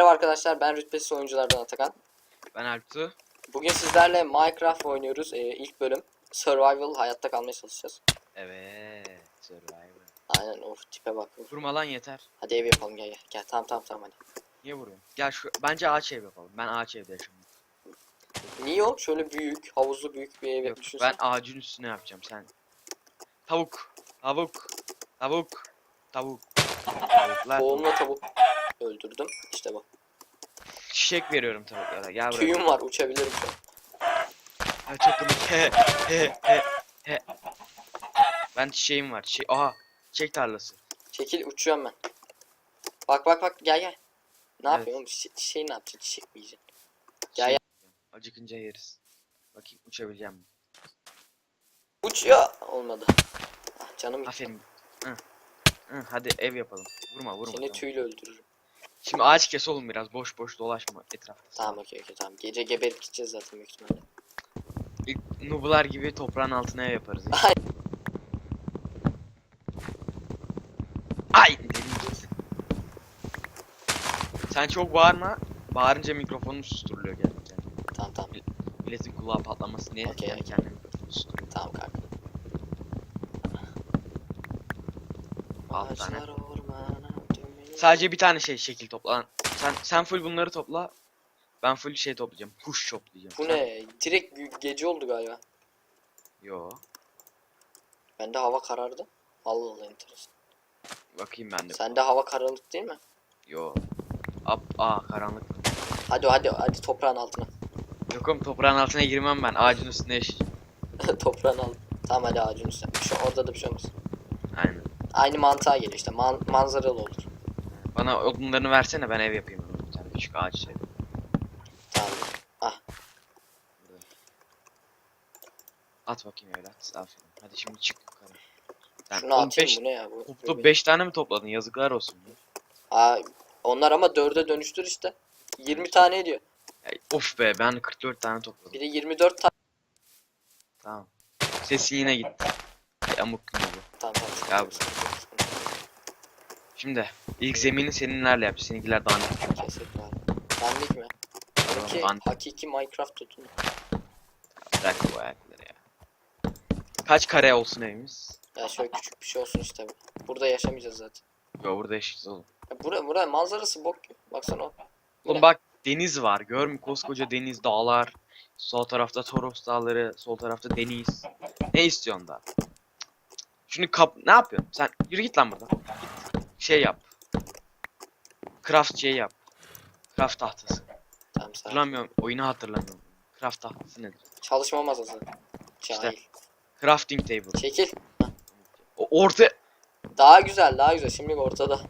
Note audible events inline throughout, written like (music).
Merhaba arkadaşlar ben rütbesiz oyunculardan Atakan. Ben Alptu. Bugün sizlerle Minecraft oynuyoruz. Ee, ilk bölüm Survival hayatta kalmaya çalışacağız. Evet. Survivor. Aynen of tipe bak. Of. Vurma lan yeter. Hadi ev yapalım gel gel. Gel tamam tamam tamam hadi. Niye vuruyorsun? Gel şu bence ağaç ev yapalım. Ben ağaç evde yaşıyorum. Niye o? Şöyle büyük, havuzlu büyük bir ev Yok, düşünsen. ben ağacın üstüne yapacağım sen. Tavuk. Tavuk. Tavuk. Tavuk. Tavuklar. Boğumla tavuk öldürdüm. İşte bak. Çiçek veriyorum tavuklara. Gel buraya. Tüyüm var uçabilirim şu an. Ha, çok komik. He he he he. Ben çiçeğim var. Çiçek. Aha. Çiçek tarlası. Çekil uçuyorum ben. Bak bak bak gel gel. Ne Evet. yapıyorsun? Çiçe- çiçeği ne yapacaksın? Çiçek mi yiyeceksin? Gel Çiçek gel. Acıkınca yeriz. Bakayım uçabileceğim mi? Uçuyor. Olmadı. Ah, canım. Aferin. Hı. Hı, hadi ev yapalım. Vurma vurma. Seni tamam. tüyle öldürürüm. Şimdi ağaç kes oğlum biraz boş boş dolaşma etrafta. Tamam okey okey tamam. Gece geberip gideceğiz zaten büyük ihtimalle. İlk nublar gibi toprağın altına ev yaparız. ya. (laughs) Ay. Ay! dedim. Sen çok bağırma. Bağırınca mikrofonum susturuluyor gerçekten. Tamam tamam. Milletin kulağı patlamasın diye mikrofonu susturuyorum. Tamam kanka. Altı tane. Sadece bir tane şey şekil topla. Sen sen full bunları topla. Ben full şey toplayacağım. Kuş toplayacağım. Bu Sen- ne? Direkt gece oldu galiba. Yo. Bende hava karardı. Allah Allah enteresan. Bakayım ben de. Sende hava karanlık değil mi? Yo. Ab aa karanlık. Hadi hadi hadi toprağın altına. Yok oğlum toprağın altına girmem ben. Ağacın üstünde yaşayacağım. (laughs) toprağın altına. Tamam hadi ağacın üstüne. Şu orada da bir şey olmaz. Aynen. Aynı mantığa geliyor işte. Man manzaralı olur. Bana odunlarını versene ben ev yapayım. Bir tane küçük ağaç ev. Tamam. At bakayım evlat. Aferin. Hadi şimdi çık yukarı. Ben Şunu atayım 15 bu ne ya bu? toplu 5 tane mi topladın? Yazıklar olsun. ya. Aa, onlar ama dörde dönüştür işte. 20 tane ediyor. Ya, of be ben 44 tane topladım. Bir de 24 tane. Tamam. Sesi yine gitti. Yamuk gibi bu. Tamam tamam. Ya bu- Şimdi ilk zemini seninlerle yap. Seninkiler dandik. yok. Kesin var. Benlik mi? Benimki Dandik. hakiki Minecraft tutun. Bırak bu ayakları ya. Kaç kare olsun evimiz? Ya şöyle küçük bir şey olsun işte. Burada yaşamayacağız zaten. Yo burada yaşayacağız oğlum. Ya bura, bura manzarası bok. Baksana o. Oğlum bak deniz var. Gör mü koskoca deniz, dağlar. Sol tarafta Toros dağları, sol tarafta deniz. Ne istiyorsun daha? Şunu kap... Ne yapıyorsun? Sen yürü git lan buradan. Şey yap. Craft şey yap. Craft tahtası. Tamam sen. Hatırlamıyorum. Oyunu hatırlamıyorum. Craft tahtası nedir? Çalışma masası. Cahil. Crafting table. Çekil. O orta... Daha güzel daha güzel. Şimdi ortada.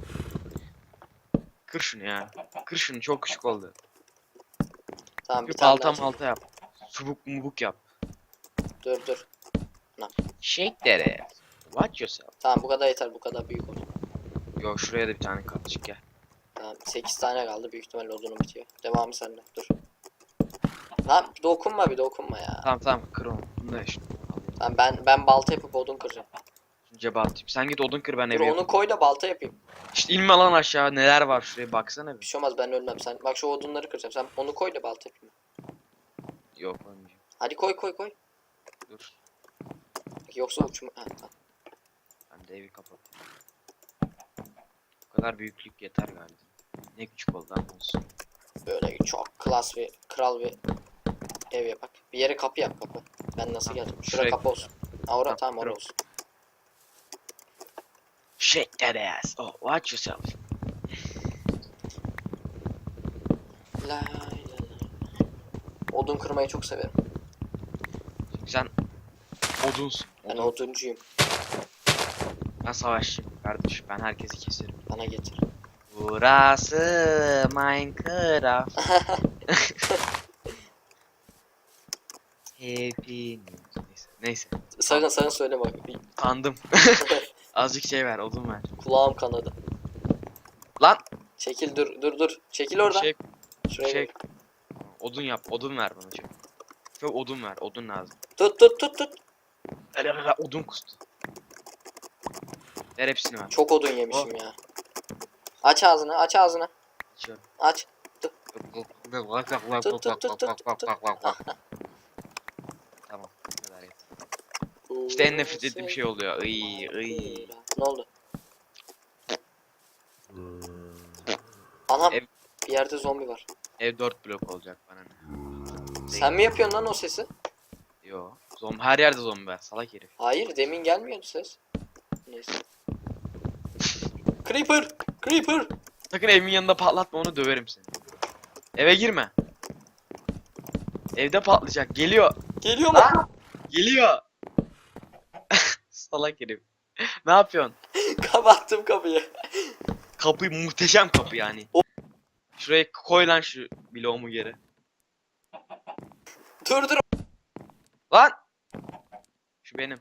Kır şunu ya. Kır şunu çok küçük oldu. Tamam bir Bir tane balta malta yap. Subuk mubuk yap. Dur dur. Shake that ass. Watch yourself. Tamam bu kadar yeter. Bu kadar büyük oldu. Yo şuraya da bir tane kapçık gel. Tamam 8 tane kaldı. Büyük ihtimalle odunum bitiyor. Devamı sende. Dur. Lan dokunma bir dokunma ya. Tamam tamam kır onu. Da şimdi. Tamam ben ben balta yapıp odun kıracağım. Cebe atayım. Sen git odun kır ben Dur evi onu yapayım. koy da balta yapayım. İşte inme lan aşağı neler var şuraya baksana Bir bir. şey olmaz ben ölmem. Sen bak şu odunları kıracağım. Sen onu koy da balta yapayım. Yok olmayacak. Hadi koy koy koy. Dur. Yoksa uçma. Ha, tamam. Ben de evi kapatayım. Kadar büyüklük yeter galiba. Ne küçük oldu olsun. Böyle çok klas bir kral bir ev yapak. Bir yere kapı yap kapı. Ben nasıl geldim? Şura Şuraya- kapı olsun. Ha ora Tamam, tamam ora kırım. olsun. Shake that ass. Oh watch yourself. La la la. Odun kırmayı çok severim. Sen odunsun. Ben Odun. oduncuyum. Ben savaşçıyım kardeş. Ben herkesi keserim. Bana getir. Burası Minecraft. (laughs) Hepiniz. Neyse. Neyse. Sakın sakın söyle bak. Bir Kandım. (laughs) Azıcık şey ver, odun ver. kulağım kanadı. Lan Çekil dur dur dur. Çekil oradan. şey Şuraya şey gel. odun yap, odun ver bana çok. Çok odun ver, odun lazım. Tut tut tut tut. Hele hele odun kustu. Ver hepsini ver. Çok odun yemişim ya. Aç ağzını aç ağzını. Açıyorum. Aç. Tamam. bu kadar yeter. İşte en nefret ettiğim şey oluyor. Iy, iy. Ne oldu? Anam Ev- bir yerde zombi var. Ev 4 blok olacak bana ne. Sen mi yapıyorsun lan o sesi? Yo. Zombi her yerde zombi var. Salak herif. Hayır demin gelmiyordu ses. Neyse. Creeper! Creeper! Sakın evimin yanında patlatma onu döverim seni. Eve girme. Evde patlayacak. Geliyor. Geliyor mu? Geliyor. (laughs) Salak herif. (laughs) ne yapıyorsun? (laughs) Kapattım kapıyı. Kapı muhteşem kapı yani. O- Şuraya koy lan şu bloğumu geri. Dur dur. Lan! Şu benim.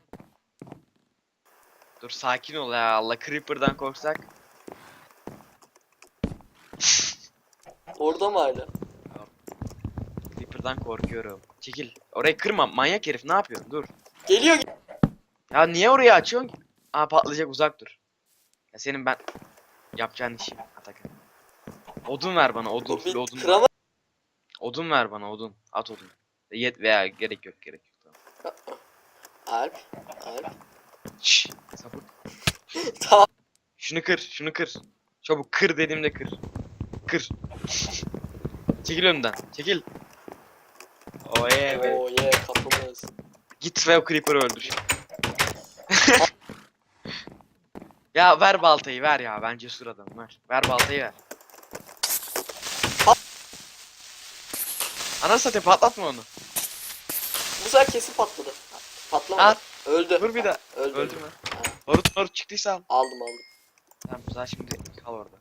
Dur sakin ol ya Allah Creeper'dan korksak. Orada mı hala? Creeper'dan korkuyorum. Çekil. Orayı kırma manyak herif ne yapıyorsun? Dur. Geliyor. Ya niye orayı açıyorsun ki? Aa patlayacak uzak dur. Ya senin ben yapacağın işi Atakan. Odun ver bana odun Bir odun. ver. Kırama. Odun ver bana odun. At odun. Yet veya gerek yok gerek yok. Tamam. Alp. Alp. Şşş sapık. (laughs) tamam. Şunu kır şunu kır. Çabuk kır dediğimde kır. Kır. (laughs) Çekil önümden. Çekil. Oye be. Oo ye kapımız. Git ve o creeper'ı öldür. (laughs) ya ver baltayı ver ya ben cesur adamım ver. Ver baltayı ver. Ana satayım patlatma onu. Bu sefer kesin patladı. Patlamadı. At. Öldü. Vur bir daha. Öldü. Öldürme. Ha. Barut barut çıktıysa al. Aldım aldım. Tamam güzel şimdi kal orada.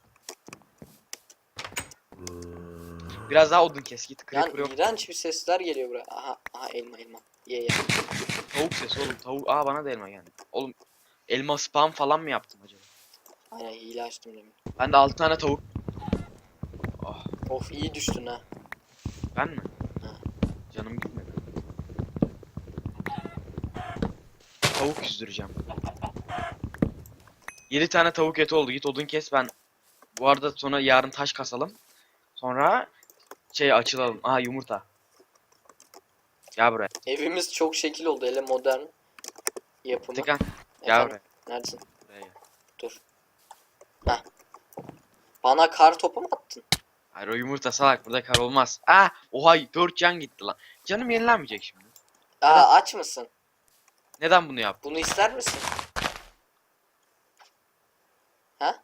Biraz daha odun kes git. Yani Creeper yok. iğrenç bir sesler geliyor buraya. Aha, aha elma elma. Ye ye. Tavuk sesi oğlum tavuk. Aa bana da elma geldi. Oğlum elma spam falan mı yaptım acaba? Aynen hile açtım demin. Ben de 6 tane tavuk. Oh Of iyi düştün ha. ben mi? Ha. Canım gitmedi. Tavuk yüzdüreceğim. 7 tane tavuk eti oldu. Git odun kes ben. Bu arada sonra yarın taş kasalım. Sonra şey açılalım. Aha yumurta. Gel buraya. Evimiz çok şekil oldu. Hele modern yapımı. Tekan gel Efendim, buraya. Neredesin? buraya gel. Bana kar topu mu attın? Hayır o yumurta salak burada kar olmaz. Ah oha 4 can gitti lan. Canım yenilenmeyecek şimdi. Aa aç mısın? Neden bunu yaptın? Bunu ister misin? Ha?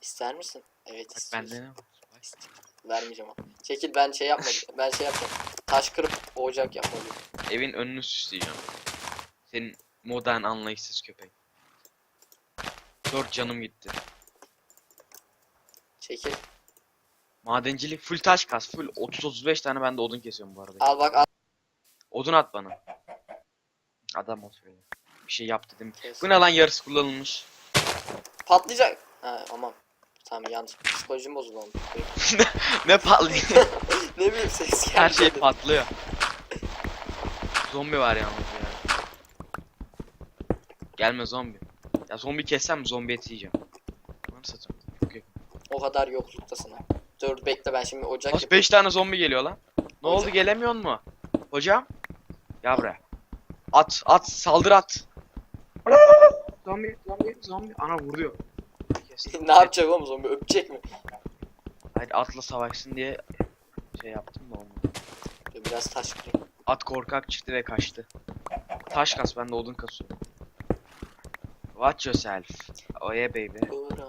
İster misin? Evet Bak istiyorsun. bende ne var? Bak. Vermeyeceğim ama. Çekil ben şey yapmadım. (laughs) ben şey yapacağım. Taş kırıp ocak yapmalıyım. Evin önünü süsleyeceğim. Senin modern anlayışsız köpek. 4 canım gitti. Çekil. Madencilik full taş kas. Full 30-35 tane ben de odun kesiyorum bu arada. Al bak al. Odun at bana. Adam ol şöyle. Bir şey yap dedim. Kes. Bu ne lan yarısı kullanılmış. Patlayacak. Ha aman. Tamam yanlış. Psikolojim bozuldu oğlum. (laughs) ne patlıyor? (laughs) ne bileyim ses geldi. Her şey patlıyor. Zombi var yalnız ya. Gelme zombi. Ya zombi kessem zombi eti yiyeceğim. Lan satayım. Yakın. O kadar yokluktasın ha. Dur bekle ben şimdi ocak Nasıl yapayım. 5 tane zombi geliyor lan? Ne oldu Hocam. gelemiyor mu? Hocam? Gel buraya. At at saldır at. zombi zombi zombi. Ana vuruyor. (laughs) Ne yapacak oğlum zombi öpecek mi? Hayır atla savaşsın diye şey yaptım da olmadı. Dur, biraz taş kırayım. At korkak çıktı ve kaçtı. Taş kas ben de odun kasıyorum. Watch yourself. Oh yeah baby. Kıra.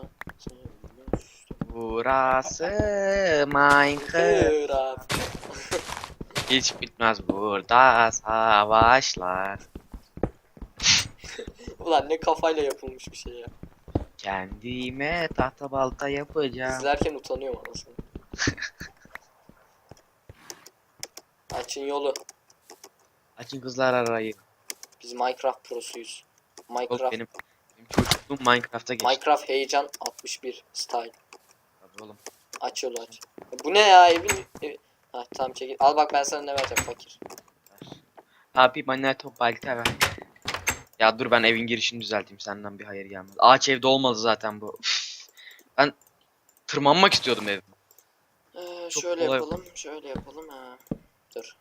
Burası Minecraft. Hiç bitmez burada savaşlar. (laughs) Ulan ne kafayla yapılmış bir şey ya. Kendime tahta balta yapacağım. İzlerken utanıyorum anasını. (laughs) Açın yolu. Açın kızlar arayı. Biz Minecraft prosuyuz. Minecraft benim, benim çocukluğum Minecraft'a geçti. Minecraft heyecan 61 style. Tabii oğlum. Aç yolu aç. Bu ne ya evin evi... Ha tamam çekil. Al bak ben sana ne vereceğim fakir. Abi bana top balta ver. Ya dur ben evin girişini düzelteyim senden bir hayır gelmez. Ağaç evde olmadı zaten bu. Üf. ben tırmanmak istiyordum ev. Ee, Çok şöyle kolay. yapalım, şöyle yapalım ha. Dur.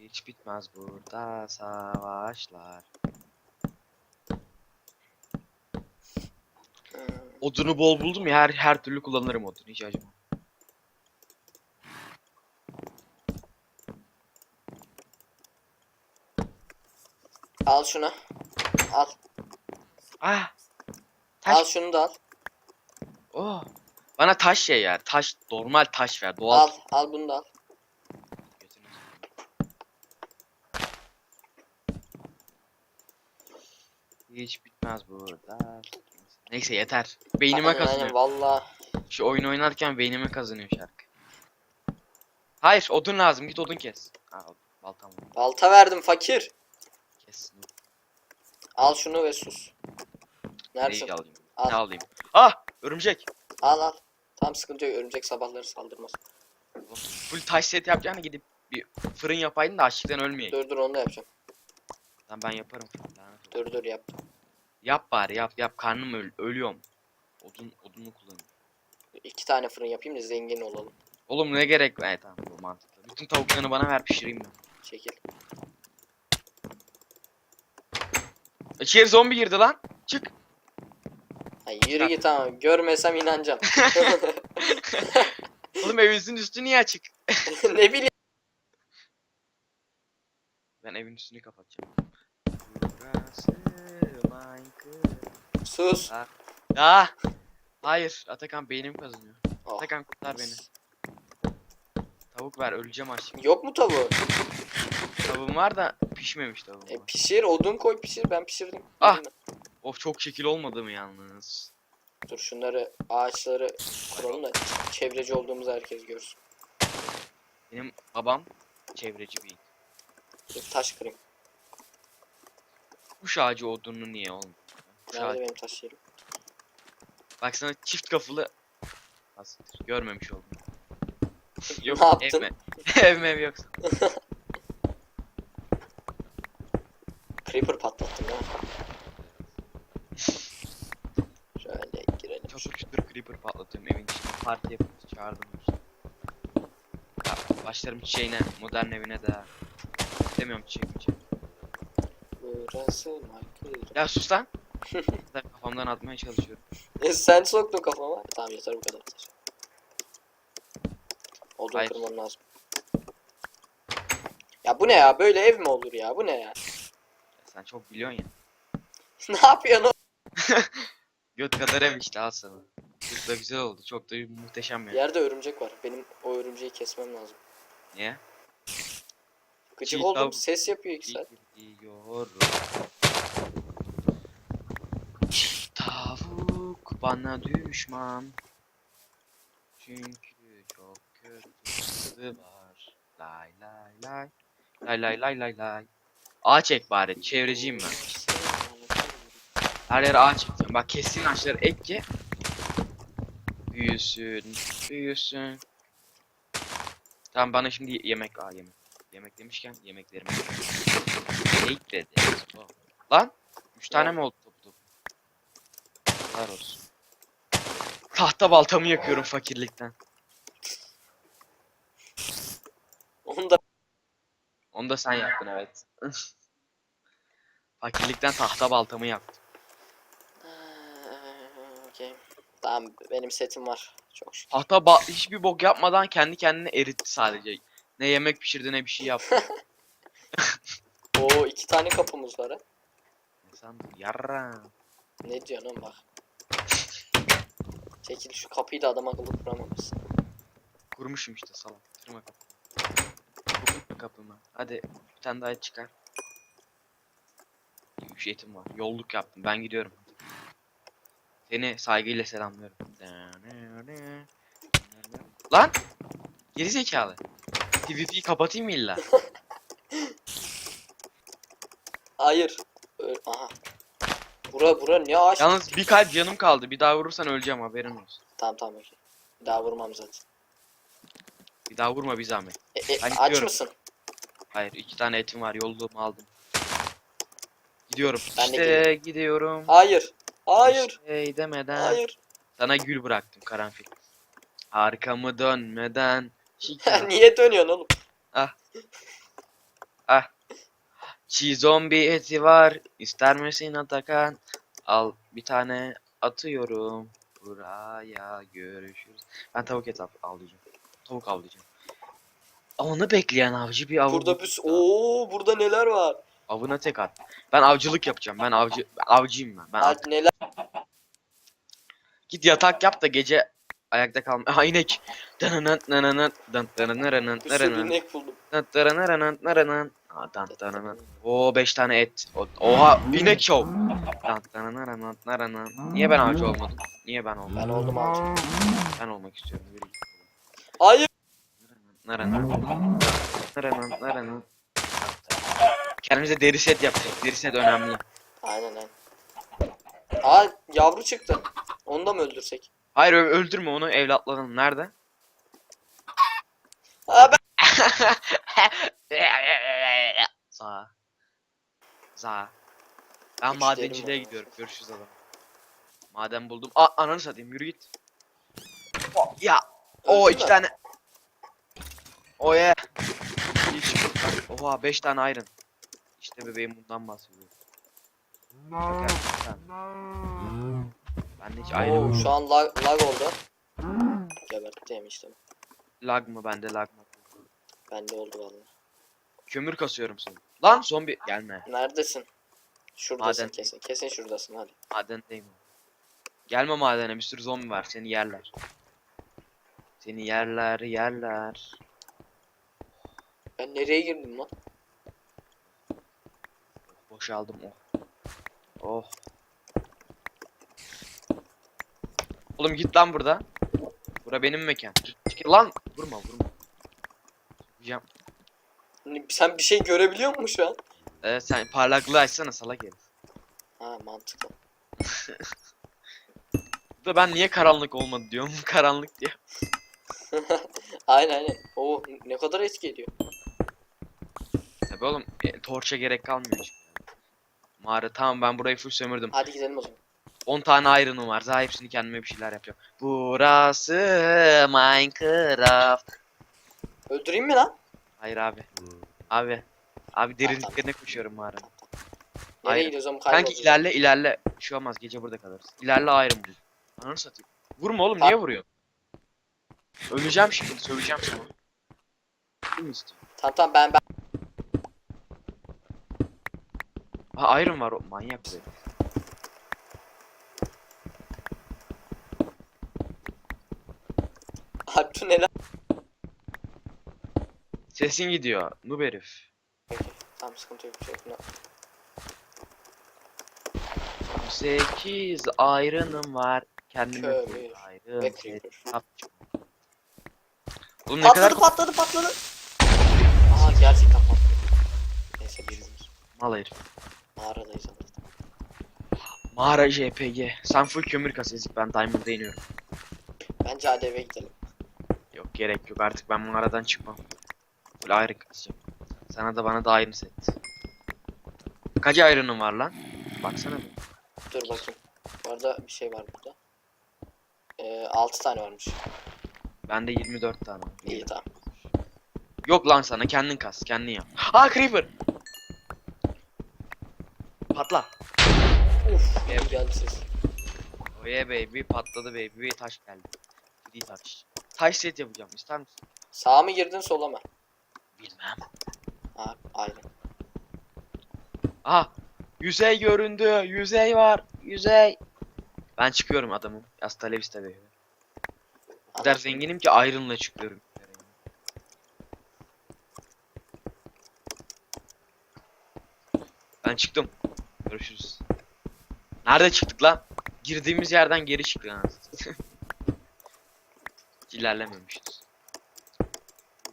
Hiç bitmez burada savaşlar. Ee, Odunu bol buldum ya her her türlü kullanırım odunu hiç acımam. Al şunu. Al. Ah! Taş. Al şunu da al. Oh. Bana taş şey ya. Taş normal taş ver. Doğal. Al. Al bunu da al. Hiç bitmez burada. Neyse yeter. Beynime Aynen, kazanıyor. aynen, Valla. Şu oyun oynarken beynime kazanıyor şarkı. Hayır odun lazım git odun kes. Ha, baltam var. Balta verdim fakir. Al şunu ve sus. Neredesin? Neyi alayım? Al. Ne alayım? Ah! Örümcek. Al al. Tam sıkıntı yok. Örümcek sabahları saldırmaz. Full taş set yapacağına gidip bir fırın yapaydın da açlıktan ölmeyeyim. Dur dur onu da yapacağım. Lan ben yaparım. Lanet olsun. Dur dur yap. Yap bari yap yap karnım öl ölüyorum. Odun odunu kullanıyorum. İki tane fırın yapayım da zengin olalım. Oğlum ne gerek var? Evet, tamam bu mantıklı. Bütün tavuklarını bana ver pişireyim ben. Çekil. İçeri zombi girdi lan. Çık. Ay yürü git ama görmesem inanacağım. (laughs) Oğlum evinizin üstü niye açık? (laughs) ne bileyim. Ben evin üstünü kapatacağım. Sus. Ah! Hayır Atakan beynim kazanıyor. Oh. Atakan kurtar beni. Tavuk ver öleceğim açlık. Yok mu tavuğu? Tavuğum var da pişmemiş tavuğum. E, pişir odun koy pişir ben pişirdim. Ah! Of çok şekil olmadı mı yalnız? Dur şunları ağaçları kuralım da çevreci olduğumuzu herkes görsün. Benim babam çevreci bir. Dur taş kırayım. Kuş ağacı odunu niye oğlum? Kuş Nerede ağacı. benim taş yerim? Bak sana çift kafalı görmemiş oldum. Yok (laughs) Ne yaptın? evme. (laughs) evme ev yoksa. (laughs) Creeper patlattım ya. Şöyle girelim. Çatır çutur creeper patlatıyorum evin içinde parti yapıyoruz çağırdım. Ya başlarım çiçeğine modern evine de. Demiyorum çiçek çiçek. Burası Minecraft. Ya sus lan. (laughs) Ben kafamdan atmaya çalışıyorum. E, sen soktun kafama. Tamam yeter bu kadar. Odun Hayır. kırmam lazım. Ya bu ne ya? Böyle ev mi olur ya? Bu ne ya? Sen çok biliyorsun ya. (laughs) ne yapıyorsun? (laughs) Göt kadar ev işte al sana. Çok da güzel oldu. Çok da muhteşem ya. Yerde örümcek var. Benim o örümceği kesmem lazım. Niye? Gıcık Çiğ oldum. tav- Ses yapıyor iki saat. Gidiyorum. Tavuk bana düşman. Çünkü çok kötü var. Lay lay lay. Lay lay lay lay lay. Ağaç ek bari. Çevreciyim ben. Her yere ağaç ekeceğim. Bak kesin ağaçları ek ki. Büyüsün. Büyüsün. Tamam bana şimdi yemek aa yemek. Yemek demişken yemeklerimi Yemek dedi. Lan 3 tane mi oldu topu topu? Var olsun. Tahta baltamı yakıyorum fakirlikten. Onu da Onu da sen yaktın evet. fakirlikten tahta baltamı yaktım. Ee, Okey. Tamam benim setim var. Çok şükür. Tahta ba hiçbir bok yapmadan kendi kendine eritti sadece. Ne yemek pişirdi ne bir şey yaptı. (laughs) (laughs) Oo iki tane kapımız var ha. Ne sandın? Yarra. Ne diyorsun oğlum bak. Çekil şu kapıyı da adam akıllı kuramamışsın. Kurmuşum işte salak. Kırma kapımı. Kapımı. Hadi bir tane daha çıkar. Üç etim var. Yolluk yaptım. Ben gidiyorum. Seni saygıyla selamlıyorum. Lan! Geri zekalı. PvP'yi kapatayım mı illa? Hayır. Ö- Aha. Bura bura ne ağaç? Yalnız bir kalp canım kaldı. Bir daha vurursan öleceğim haberin olsun. Tamam tamam okey. Bir daha vurmam zaten. Bir daha vurma bir zahmet. E, e, Ben aç gidiyorum. mısın? Hayır iki tane etim var. Yolluğumu aldım. Gidiyorum. Ben de işte gidiyorum. Hayır. Hayır. Şey demeden Hayır. sana gül bıraktım karanfil. Arkamı dönmeden. (laughs) Niye dönüyorsun oğlum? Çiğ zombi eti var. İster misin Atakan? Al bir tane atıyorum. Buraya görüşürüz. Ben tavuk av- avlayacağım. Tavuk avlayacağım. Onu bekleyen avcı bir avı. Burada bir... Oo burada neler var? Avına tek at. Ben avcılık yapacağım. Ben avcı avcıyım ben. Ben Hadi neler? Git yatak yap da gece ayakta kalma. (laughs) Ha inek. Dananın dananın dan dananın Bir sürü inek buldum. dan dananın dananın. Ha, dan dananın. Oo 5 tane et. O- Oha inek şov. Dan dananın dananın. Niye ben avcı olmadım? Niye ben olmadım? Ben oldum avcı. Ben olmak istiyorum. Yürü git. Hayır. Naranın. Naranın. Naranın. Kendimize deri set yapacağız. Deri set önemli. Aynen aynen. Aa yavru çıktı. Onu da mı öldürsek? Hayır ö- öldürme onu evlatlanalım. Nerede? Aa ben... (laughs) Za. Za. Ben Üç madenciliğe derim var. gidiyorum. Görüşürüz adam. Maden buldum. Aa ananı satayım yürü git. Ya. O iki tane. O ye. İyi çıktı. Oha beş tane iron. İşte bebeğim bundan bahsediyor. Bir tane. Bende hiç iron Oo, şu an lag, lag oldu. Gebertti yemiştim. Lag mı bende lag mı? Bende oldu vallahi. Kömür kasıyorum seni. Lan zombi gelme. Neredesin? Şuradasın Maden. kesin. Kesin şuradasın hadi. Madendeyim. Gelme madene bir sürü zombi var seni yerler. Seni yerler yerler. Ben nereye girdim lan? Boşaldım oh. Oh. Oğlum git lan burada. Bura benim mekan. Lan vurma vurma. Yiyeceğim. Hani Sen bir şey görebiliyor musun şu an? Ee, sen parlaklığı açsana salak herif. Ha mantıklı. (laughs) Da ben niye karanlık olmadı diyorum. (laughs) karanlık diye. (laughs) aynen aynen. Oo ne kadar etki ediyor. Oğlum e, torça gerek kalmıyor. Mağara tamam ben burayı full sömürdüm. Hadi gidelim o zaman. 10 tane iron'um var. Daha hepsini kendime bir şeyler yapacağım. Burası Minecraft. Öldüreyim mi lan? Hayır abi. Abi. Abi tamam. derinliklerine koşuyorum mağara. Nereye Hayır. gidiyoruz oğlum Kanki ilerle ilerle. Bir şey olmaz gece burada kalırız. İlerle iron bul. Ananı satayım. Vurma oğlum niye vuruyorsun? Öleceğim şimdi söyleyeceğim sana. Kim istiyor? Tamam tamam ben ben. Ha iron var o manyak bu herif. Alptu neler? Sesin gidiyor. Noob herif. Tamam sıkıntı yok şey. Ne- 8 iron'ım var. Kendime Kömür ve iron set creeper. yapacağım. Oğlum ne kadar Patladı patladı patladı. Aa gerçekten patladı. Neyse olmaz. mal herif. Mağaradayız artık. Mağara JPG. Sen full kömür kas Ezik ben Diamond'a iniyorum. Bence eve gidelim. Yok gerek yok artık ben mağaradan çıkmam. Full ayrı kasacağım. Sana da bana da aynı set. Kaç iron'un var lan? Baksana bir. Dur bakayım. Bu arada bir şey var burada. Ee, 6 tane varmış. Bende 24 tane. İyi tamam. Yok lan sana kendin kas kendin yap. Aa creeper. Patla. Uf Evet. iyi geldi ses. Oh yeah baby patladı baby taş geldi. Bir taş. Taş set yapacağım ister misin? Sağa mı girdin sola mı? Bilmem. Ha aynen. Aha yüzey göründü yüzey var yüzey. Ben çıkıyorum adamım. Hasta la vista baby. O kadar zenginim ki Iron'la çıkıyorum. Ben çıktım. Görüşürüz. Nerede çıktık lan? Girdiğimiz yerden geri çıktık. Hiç (laughs) ilerlememişiz.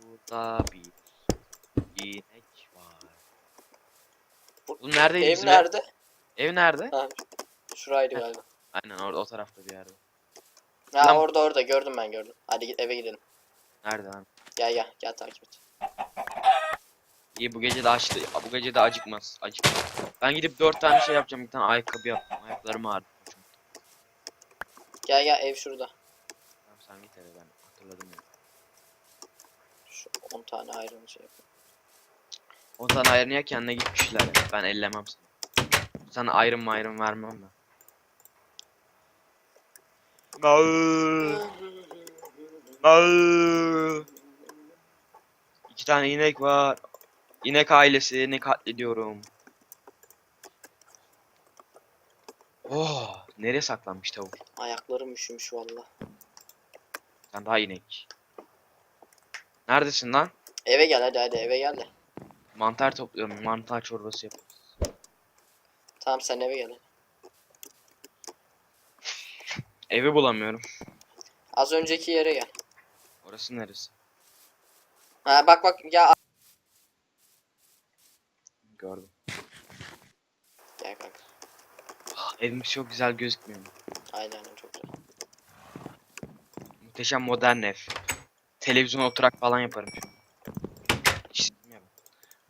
Burada bir inek var. Bu- Oğlum neredeyiz Ev biz be? nerede? Ev nerede? Ha, şuraydı galiba. Aynen orada o tarafta bir yerde. Ha Lan- orada orada gördüm ben gördüm. Hadi git eve gidelim. Nerede lan? Gel gel gel takip et. İyi bu gece de açtı. Bu gece de acıkmaz. Acıkmaz. Ben gidip dört tane şey yapacağım. Bir tane ayakkabı yapacağım. Ayaklarım ağrıdı. Gel gel ev şurada. Tamam sen git eve ben hatırladım ya. Şu 10 tane ayrım şey yapayım. 10 tane ayrını ya kendine gitmişler ya. Ben ellemem seni. Sana ayrım ayrım vermem ben. İki tane inek var. İnek ailesini katlediyorum. Oh, nereye saklanmış tavuk? Ayaklarım üşümüş valla. Sen daha inek. Neredesin lan? Eve gel hadi hadi eve gel de. Mantar topluyorum. Mantar çorbası yap. Tamam sen eve gel. (laughs) Evi bulamıyorum. Az önceki yere gel. Orası neresi? Ha bak bak ya. Gördüm. Gel kanka. Ah, Evimiz çok güzel gözükmüyor mu? Aynen çok güzel. Muhteşem modern ev. Televizyon oturak falan yaparım şu an.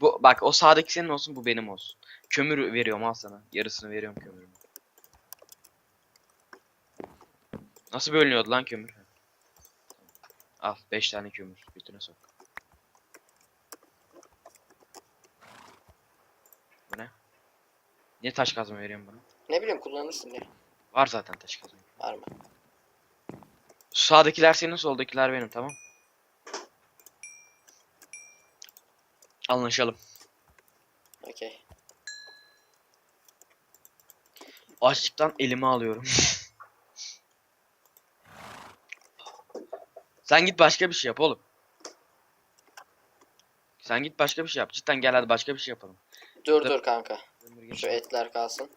Bu bak o sağdaki senin olsun bu benim olsun. Kömür veriyorum al sana. Yarısını veriyorum kömürün. Nasıl bölünüyordu lan kömür? Al 5 tane kömür. Bütüne sok. Bu ne? Niye taş kazma veriyorum bana? Ne bileyim kullanırsın diye. Var zaten taş kazma. Var mı? Sağdakiler senin, soldakiler benim, tamam? Anlaşalım. Okey. Açlıktan elime alıyorum. (laughs) Sen git başka bir şey yap oğlum. Sen git başka bir şey yap. Cidden gel hadi başka bir şey yapalım. Dur Dur. dur kanka. Şu etler kalsın.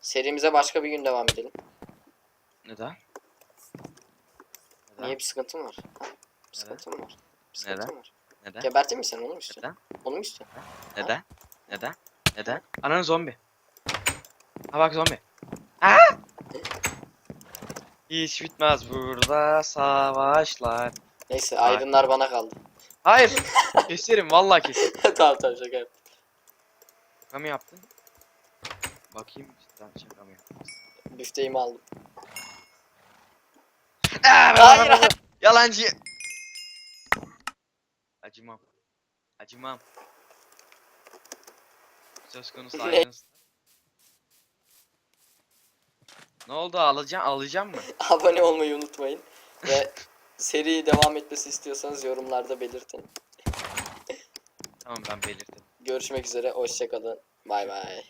Serimize başka bir gün devam edelim. Neden? Neden? Niye bir sıkıntın var? Ha? Bir sıkıntın var. Bir sıkıntın Neden? var. Neden? Gebertin mi sen onu mu istiyorsun? Neden? Onu mu istiyorsun? Neden? Neden? Neden? Ananı zombi. Ha bak zombi. Aa! Hiç bitmez burada savaşlar. Neyse Ay. ayrınlar bana kaldı. Hayır. (laughs) keserim vallahi keserim. tamam tamam şaka yaptım. Şaka mı yaptın? Bakayım cidden şaka mı yaptın? Büfteğimi aldım. Hayır, Hayır. Yalancı. Acımam. Acımam. Söz konusu (laughs) Ne? oldu alacağım alacağım mı? Abone olmayı unutmayın. Ve seri devam etmesi istiyorsanız yorumlarda belirtin. Tamam ben belirttim. Görüşmek üzere. Hoşçakalın. Bay bay.